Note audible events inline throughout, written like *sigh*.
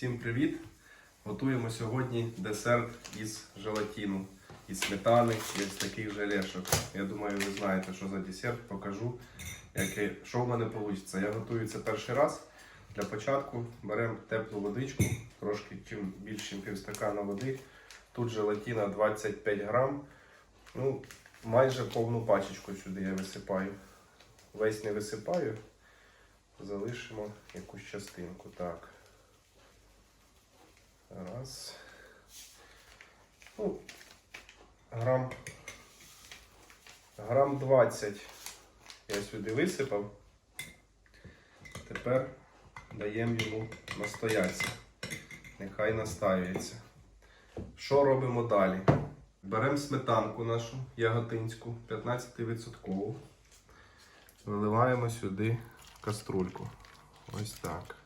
Всім привіт! Готуємо сьогодні десерт із желатину, із сметани і з таких желешок. Я думаю, ви знаєте, що за десерт. Покажу, яке, що в мене вийде. Я готую це перший раз. Для початку беремо теплу водичку, трошки чим більше ніж півстакана води. Тут желатина 25 грам. Ну, майже повну пачечку сюди я висипаю. Весь не висипаю, залишимо якусь частинку. Так. Раз. Ну, грам, грам 20 я сюди висипав. Тепер даємо йому настоятися. Нехай настаюється. Що робимо далі? Беремо сметанку нашу яготинську, 15%. Виливаємо сюди каструльку. Ось так.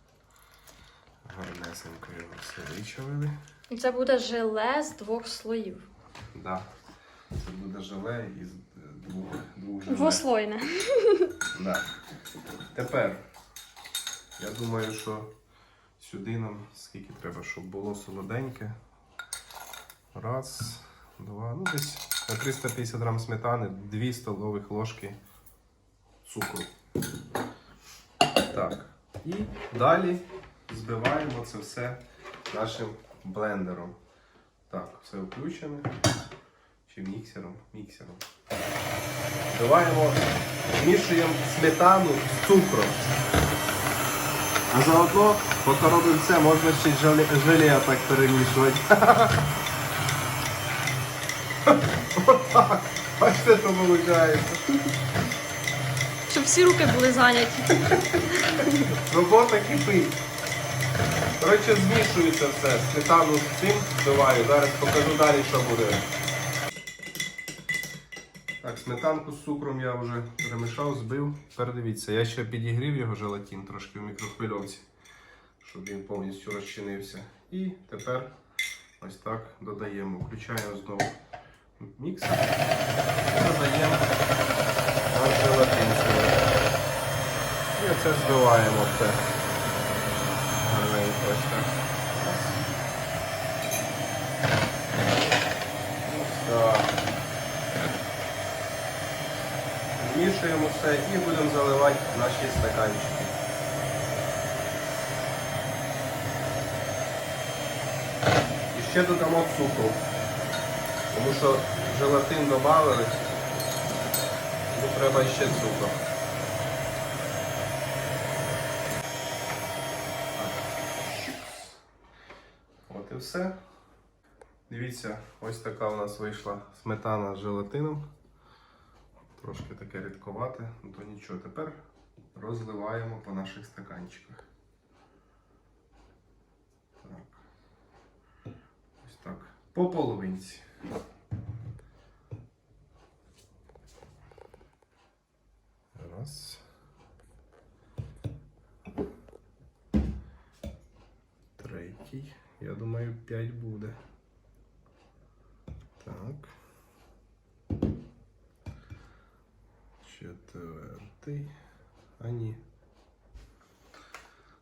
Гарнесенько його все вичавили. І це буде желе з двох слоїв. Да. Це буде желе із е, двох, двох желе. Двослойне. Да. Тепер я думаю, що сюди нам скільки треба, щоб було солоденьке. Раз, два, ну десь на 350 грам сметани, 2 столових ложки цукру. Так. І далі збиваємо це все нашим блендером. Так, все включено. Чи міксером? Міксером. Збиваємо, змішуємо сметану з цукром. А заодно, поки робимо це, можна ще й желе, желе так перемішувати. Отак. Бачите, що виходить. Щоб всі руки були зайняті. Робота кипить. Коротше, змішується все. Сметану з цим збиваю. Зараз покажу далі, що буде. Так, сметанку з цукром я вже перемішав, збив. Тепер дивіться, я ще підігрів його желатин трошки в мікрохвильовці, щоб він повністю розчинився. І тепер ось так додаємо. Включаємо знову міксер. І додаємо наш желатин. І оце збиваємо все. Ось так. Змішуємо все і будемо заливати наші стаканчики. І ще додамо цукру. Тому що желатин додали, тому треба ще цукру. От і все. Дивіться, ось така у нас вийшла сметана з желатином. Трошки таке рідковате, ну то нічого. Тепер розливаємо по наших стаканчиках. Так. Ось так. По половинці. Раз. Третій. Я думаю, 5 буде. Так. Четвертий. А ні.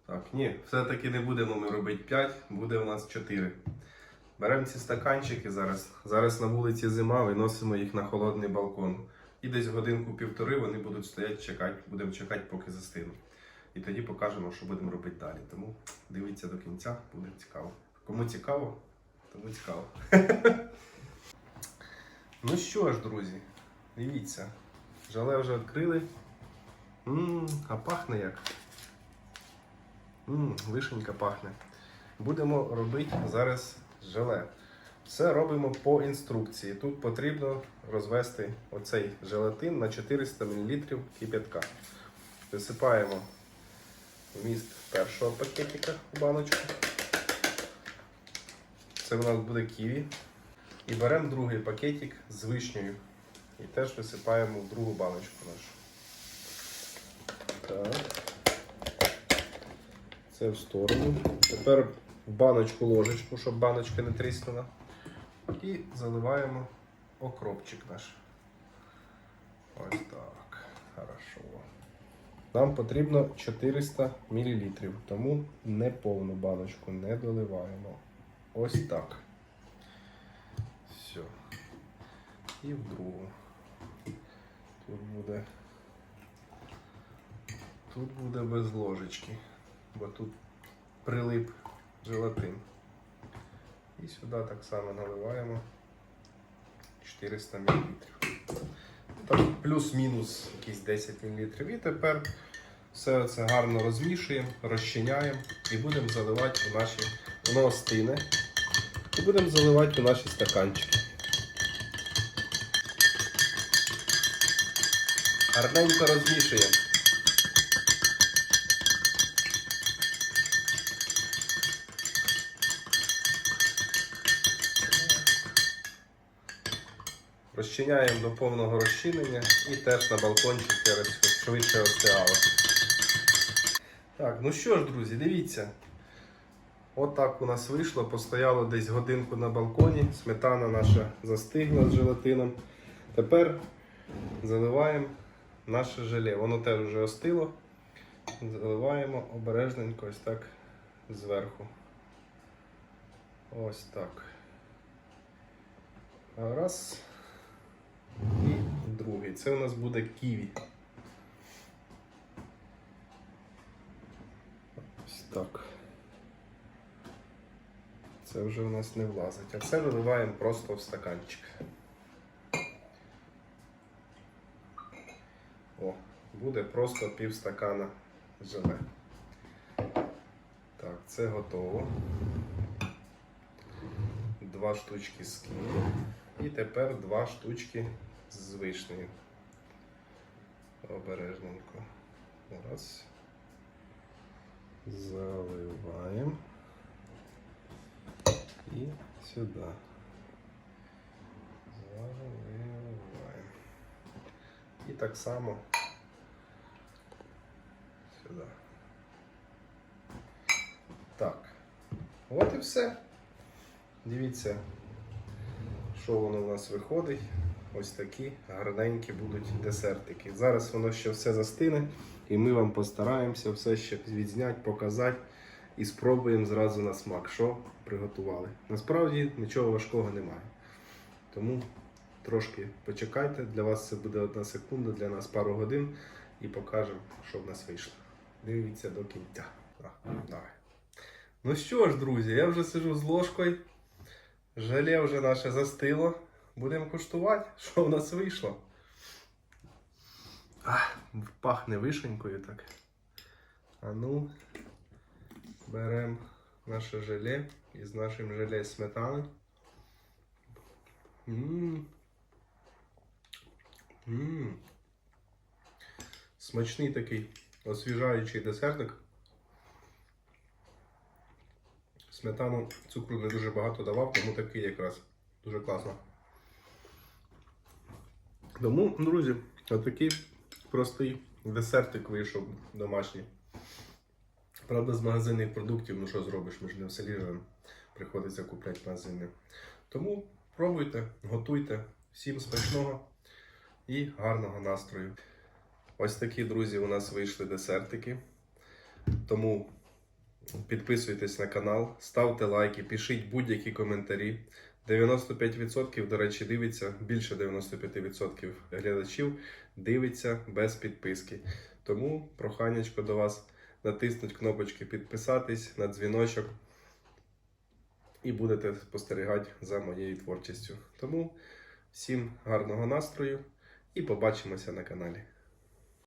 Так, ні, все-таки не будемо ми робити 5, буде у нас 4. Беремо ці стаканчики зараз. Зараз на вулиці зима, виносимо їх на холодний балкон. І десь годинку-півтори вони будуть стояти, чекати, будемо чекати, поки застинуть. І тоді покажемо, що будемо робити далі. Тому дивіться до кінця, буде цікаво. Кому цікаво, тому цікаво. *laughs* ну що ж, друзі, дивіться. Желе вже відкрили. А пахне як. Ммм, вишенька пахне. Будемо робити зараз желе. Все робимо по інструкції. Тут потрібно розвести оцей желатин на 400 мл кип'ятка. Висипаємо вміст першого пакетика в баночку. Це у нас буде ківі. І беремо другий пакетик з вишнею. І теж висипаємо в другу баночку нашу. Так. Це в сторону. Тепер в баночку ложечку, щоб баночка не тріснула. І заливаємо окропчик наш. Ось так. Хорошо. Нам потрібно 400 мл, тому не повну баночку не доливаємо. Ось так. Все. І в другу. Тут буде. Тут буде без ложечки, бо тут прилип желатин. І сюди так само наливаємо 400 мл. Плюс-мінус якісь 10 мл. І тепер все це гарно розмішуємо, розчиняємо і будемо заливати у наші. Воно остине. І будемо заливати у наші стаканчики. Гарненько розмішуємо. Розчиняємо до повного розчинення і теж на балкончик швидше остигало. Так, ну що ж, друзі, дивіться. От у нас вийшло, постояло десь годинку на балконі, сметана наша застигла з желатином. Тепер заливаємо наше желе. Воно теж вже остило. Заливаємо обережненько ось так зверху. Ось так. Раз. І. Це у нас буде ківі. Ось так. Це вже у нас не влазить. А це виливаємо просто в стаканчик. О, буде просто пів стакана желе. Так, це готово. Два штучки з ківі. І тепер два штучки з вишнею. Обережненько. Раз. Заливаємо. І сюди. Заливаємо. І так само сюди. Так. От і все. Дивіться, що воно у нас виходить. Ось такі гарненькі будуть десертики. Зараз воно ще все застине, і ми вам постараємося все ще відзняти, показати і спробуємо зразу на смак, що приготували. Насправді нічого важкого немає. Тому трошки почекайте, для вас це буде одна секунда, для нас пару годин і покажемо, що в нас вийшло. Дивіться до кінця. Давай. Ну що ж, друзі, я вже сижу з ложкою. Желе вже наше застило. Будемо куштувати, *laughs* що в нас вийшло. А, пахне вишенькою так. А ну, беремо наше желе із нашим желе сметани. Ммм. Ммм. Смачний такий освіжаючий десертик. Сметану цукру не дуже багато давав, тому такий якраз дуже класно. Тому, друзі, отакий простий десертик вийшов домашній. Правда, з магазинних продуктів, ну що зробиш, ми ж не в селі живемо, приходиться купляти магазини. Тому пробуйте, готуйте, всім смачного і гарного настрою. Ось такі, друзі, у нас вийшли десертики. Тому підписуйтесь на канал, ставте лайки, пишіть будь-які коментарі. 95%, до речі, дивиться, більше 95% глядачів дивиться без підписки. Тому проханячко до вас натиснуть кнопочки підписатись на дзвіночок і будете спостерігати за моєю творчістю. Тому всім гарного настрою і побачимося на каналі.